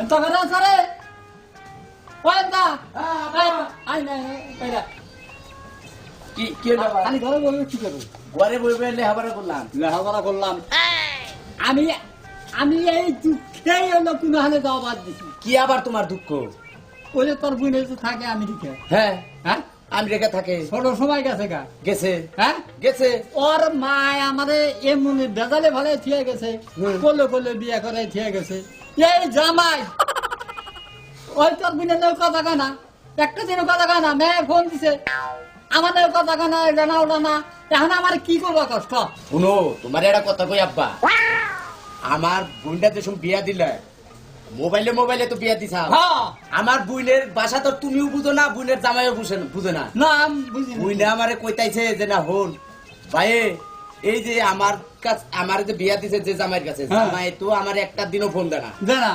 ಎಂತ ಬರ ಸರಿ ಓ ಎಂತ আই না পাইরা কি কি খালি ঘরে বলবে কি করব? ঘরে বলবে লেহাপড়া করলাম। লেহাপড়া করলাম। আমি আমি এই দুঃখেই হলো কোনো হালে যাওয়া বাদ দিছি। কি আবার তোমার দুঃখ? ওই তোর বুনে থাকে আমি আমেরিকা হ্যাঁ। হ্যাঁ? আমেরিকা থাকে। ছোট সময় গেছে গা। গেছে। হ্যাঁ? গেছে। ওর মা আমারে এমনি বেজালে ভালে থিয়ে গেছে। কোলে কোলে বিয়ে করে থিয়ে গেছে। এই জামাই! ওই তোর বিনে নেও কথা কানা একটা দিনও কথা কানা মেয়ে ফোন দিছে। আমাদের কথা কানা এটা না ওটা না এখন আমার কি করব কষ্ট? শুনো তোমার একটা কথা কই আব্বা? আমার বোনটা যে সব বিয়া দিলে মোবাইলে মোবাইলে তো বিয়া দিছা হ্যাঁ। আমার বুইনের বাসা তো তুমিও বুঝো না বুইনের জামাইও বুঝে বুঝে না। না বুঝি। বুইনে আমারে কইতাইছে যে না হন। ভাই এই যে আমার কাছে আমার যে বিয়া দিছে যে জামাইয়ের কাছে হ্যাঁ। জামাই তো আমার একটা দিনও ফোন দেয় না। জানা